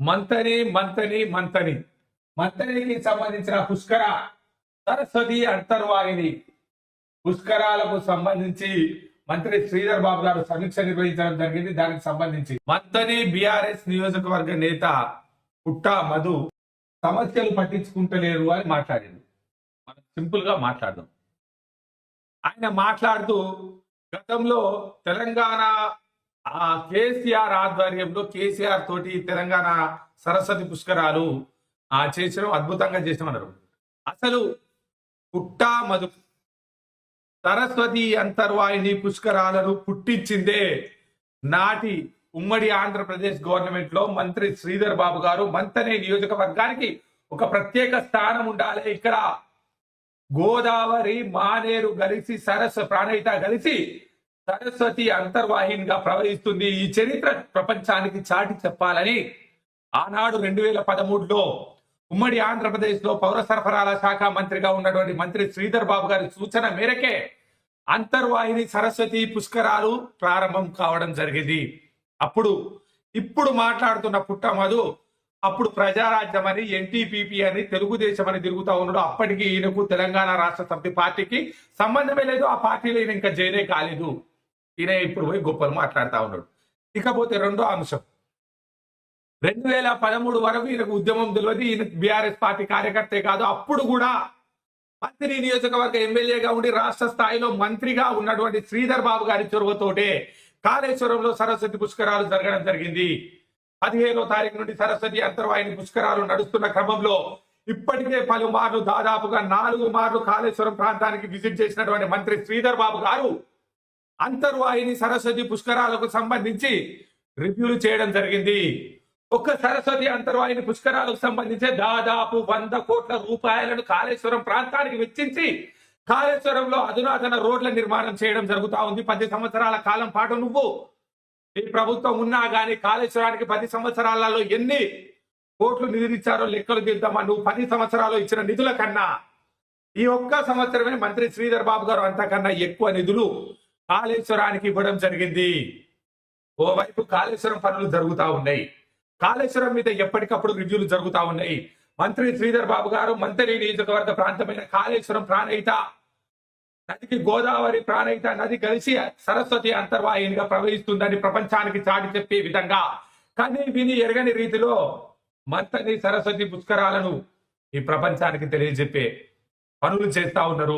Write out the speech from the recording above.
మంతని మంతని మంతని. మంతనికి సంబంధించిన పుష్కర సరస్వతి అంతర్వాహిని. పుష్కరాలకు సంబంధించి మంత్రి శ్రీధర్ బాబు గారు సమీక్ష నిర్వహించడం జరిగింది. దానికి సంబంధించి మంతని బీఆర్ఎస్ నియోజకవర్గ నేత పుట్టా మధు సమస్యలు పట్టించుకుంటలేరు అని మాట్లాడింది. మనం సింపుల్గా మాట్లాడదాం. ఆయన మాట్లాడుతూ గతంలో తెలంగాణ ఆ కేసీఆర్ ఆధ్వర్యంలో కేసీఆర్ తోటి తెలంగాణ సరస్వతి పుష్కరాలు ఆ చేసిన అద్భుతంగా చేసినామన్నారు అసలు పుట్టా మధు సరస్వతి అంతర్వాహిని పుష్కరాలను పుట్టించిందే నాటి ఉమ్మడి ఆంధ్రప్రదేశ్ గవర్నమెంట్లో మంత్రి శ్రీధర్ బాబు గారు. మంతనే నియోజకవర్గానికి ఒక ప్రత్యేక స్థానం ఉండాలి ఇక్కడ. గోదావరి మానేరు కలిసి సరస్వ ప్రాణహిత కలిసి సరస్వతి అంతర్వాహినిగా ప్రవహిస్తుంది. ఈ చరిత్ర ప్రపంచానికి చాటి చెప్పాలని ఆనాడు రెండు వేల పదమూడులో ఉమ్మడి ఆంధ్రప్రదేశ్లో పౌర సరఫరాల శాఖ మంత్రిగా ఉన్నటువంటి మంత్రి శ్రీధర్ బాబు గారి సూచన మేరకే అంతర్వాహిని సరస్వతి పుష్కరాలు ప్రారంభం కావడం జరిగింది. అప్పుడు ఇప్పుడు మాట్లాడుతున్న పుట్టమధు అప్పుడు ప్రజారాజ్యం అని ఎన్టీపీపీ అని తెలుగుదేశం అని తిరుగుతా ఉన్నాడు. అప్పటికి ఈయనకు తెలంగాణ రాష్ట్ర సమితి పార్టీకి సంబంధమే లేదు. ఆ పార్టీలో ఈయన ఇంకా జైనే కాలేదు. ఈయన ఇప్పుడు పోయి గొప్పలు మాట్లాడుతూ ఉన్నాడు. ఇకపోతే రెండో అంశం. రెండు వేల పదమూడు వరకు ఈయనకు ఉద్యమం తెలియదు. ఈయన బీఆర్ఎస్ పార్టీ కార్యకర్తే కాదు. అప్పుడు కూడా మంత్రి నియోజకవర్గ ఎమ్మెల్యేగా ఉండి రాష్ట్ర స్థాయిలో మంత్రిగా ఉన్నటువంటి శ్రీధర్ బాబు గారి చొరవతోటే కాళేశ్వరంలో సరస్వతి పుష్కరాలు జరగడం జరిగింది. పదిహేనో తారీఖు నుండి సరస్వతి అంతర్వాహిని పుష్కరాలు నడుస్తున్న క్రమంలో ఇప్పటికే పలుమార్లు దాదాపుగా నాలుగు మార్లు కాళేశ్వరం ప్రాంతానికి విజిట్ చేసినటువంటి మంత్రి శ్రీధర్ బాబు గారు అంతర్వాహిని సరస్వతి పుష్కరాలకు సంబంధించి రివ్యూలు చేయడం జరిగింది. ఒక్క సరస్వతి అంతర్వాహిని పుష్కరాలకు సంబంధించి దాదాపు వంద కోట్ల రూపాయలను కాళేశ్వరం ప్రాంతానికి వెచ్చించి కాళేశ్వరంలో అధునాతన రోడ్ల నిర్మాణం చేయడం జరుగుతూ ఉంది. పది సంవత్సరాల కాలం పాటు నువ్వు ఈ ప్రభుత్వం ఉన్నా గానీ కాళేశ్వరానికి పది సంవత్సరాలలో ఎన్ని కోట్లు నిధులు ఇచ్చారో లెక్కలు తీద్దామా నువ్వు పది సంవత్సరాలు ఇచ్చిన నిధుల కన్నా ఈ ఒక్క సంవత్సరమే మంత్రి శ్రీధర్ బాబు గారు అంతకన్నా ఎక్కువ నిధులు కాళేశ్వరానికి ఇవ్వడం జరిగింది. ఓవైపు కాళేశ్వరం పనులు జరుగుతూ ఉన్నాయి. కాళేశ్వరం మీద ఎప్పటికప్పుడు రివ్యూలు జరుగుతా ఉన్నాయి. మంత్రి శ్రీధర్ బాబు గారు మంత్రి నియోజకవర్గ ప్రాంతమైన కాళేశ్వరం ప్రాణహిత నదికి గోదావరి ప్రాణహిత నది కలిసి సరస్వతి అంతర్వాహినిగా ప్రవహిస్తుందని ప్రపంచానికి చాటి చెప్పే విధంగా. కానీ విని ఎరగని రీతిలో మంత్రి సరస్వతి పుష్కరాలను ఈ ప్రపంచానికి తెలియజెప్పే పనులు చేస్తా ఉన్నారు.